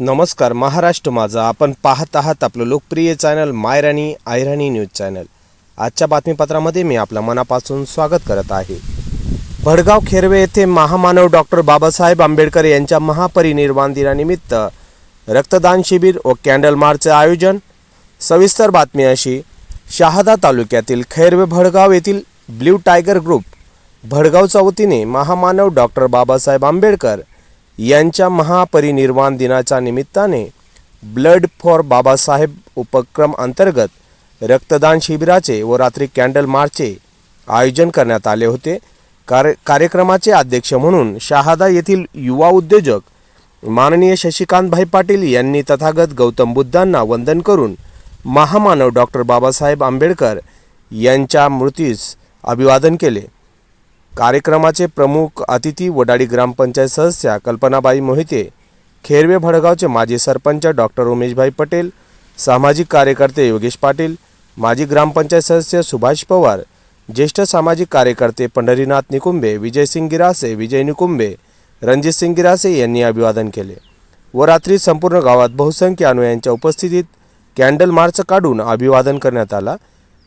नमस्कार महाराष्ट्र माझा. आपण पाहत आहात आपलं लोकप्रिय channel Mayrani Ayrani news channel. आजच्या बातमीपत्रामध्ये मी आपलं मनापासून स्वागत करत आहे. भडगाव खेरवे येथे महामानव डॉक्टर बाबासाहेब आंबेडकर यांच्या महापरिनिर्वाण दिनानिमित्त रक्तदान शिबिर व कॅन्डल मार्चचे आयोजन. सविस्तर बातमी अशी. शहादा तालुक्यातील खैरवे भडगाव येथील ब्ल्यू टायगर ग्रुप भडगावच्या वतीने महामानव डॉक्टर बाबासाहेब आंबेडकर यांच्या महापरिनिर्वाण दिनाच्या निमित्ताने ब्लड फॉर बाबासाहेब उपक्रम अंतर्गत रक्तदान शिबिराचे व रात्री कॅन्डल मार्चचे आयोजन करण्यात आले होते. कार्य कार्यक्रमाचे अध्यक्ष म्हणून शहादा येथील युवा उद्योजक माननीय शशिकांतभाई पाटील यांनी तथागत गौतम बुद्धांना वंदन करून महामानव डॉक्टर बाबासाहेब आंबेडकर यांच्या मृत्यूस अभिवादन केले. कार्यक्रमाचे प्रमुख अतिथी वडाळी ग्रामपंचायत सदस्या कल्पनाबाई मोहिते खेरवे भडगावचे माजी सरपंच डॉक्टर उमेशभाई पटेल सामाजिक कार्यकर्ते योगेश पाटील माजी ग्रामपंचायत सदस्य सुभाष पवार ज्येष्ठ सामाजिक कार्यकर्ते पंढरीनाथ निकुंबे विजयसिंग गिरासे विजय निकुंबे रणजितसिंग गिरासे यांनी अभिवादन केले. व रात्री संपूर्ण गावात बहुसंख्य अनुयांच्या उपस्थितीत कॅन्डल मार्च काढून अभिवादन करण्यात आला.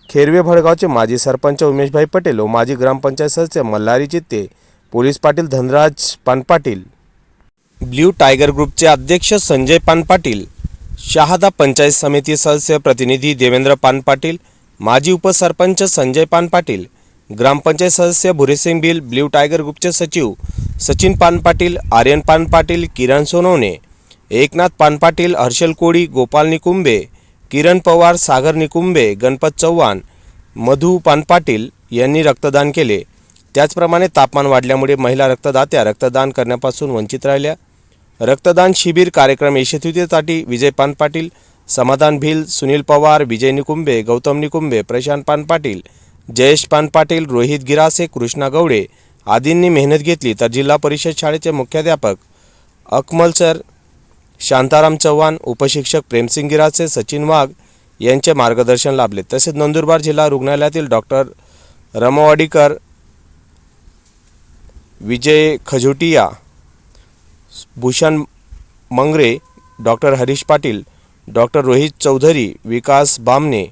खेरवे भडगावचे माजी सरपंच उमेशभाई पटेल व माजी ग्रामपंचायत सदस्य Malhari Chitte police Patil Dhanraj Panpatil. Blue tiger ग्रुपचे अध्यक्ष संजय पानपाटील शहादा पंचायत समिती सदस्य प्रतिनिधी देवेंद्र पानपाटील माजी उपसरपंच संजय पानपाटील ग्रामपंचायत सदस्य भुरेसिंग बिल ब्ल्यू टायगर ग्रुपचे सचिव सचिन पानपाटील आर्यन पानपाटील किरण सोनवणे एकनाथ पानपाटील हर्षल कोळी गोपाल निकुंबे किरण पवार सागर निकुंबे गणपत चव्हाण मधु पानपाटील यांनी रक्तदान केले. त्याचप्रमाणे तापमान वाढल्यामुळे महिला रक्तदात्या रक्तदान करण्यापासून वंचित राहिल्या. रक्तदान शिबिर कार्यक्रम यशस्वीतेसाठी विजय पानपाटील समाधान भिल सुनील पवार विजय निकुंबे गौतम निकुंबे प्रशांत पानपाटील जयेश पानपाटील रोहित गिरासे कृष्णा गवडे आदींनी मेहनत घेतली तर जिल्हा परिषद शाळेचे मुख्याध्यापक अकमल सर शांताराम चव्हाण उपशिक्षक प्रेमसिंग गिराचे सचिन वाघ यांचे मार्गदर्शन लाभले. तसेच नंदुरबार जिल्हा रुग्णालयातील doctor Ramwadikar Vijay Khajutia Bhushan Mangre doctor Harish Patil doctor Rohit Chaudhari Vikas Bamne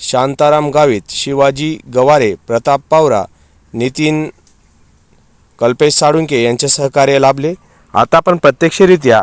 Shantaram Gavit Shivaji Gaware Pratap Pawara Nitin Kalpesh Salunke यांचे सहकार्य लाभले. आता आपण प्रत्यक्षरित्या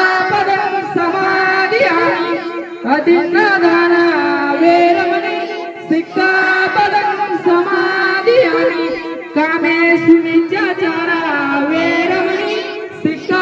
కఠినధార వేరమణి శిక్షాపదం సమాధి అని కామేశు విద్యాచార వేరమణి శిక్షా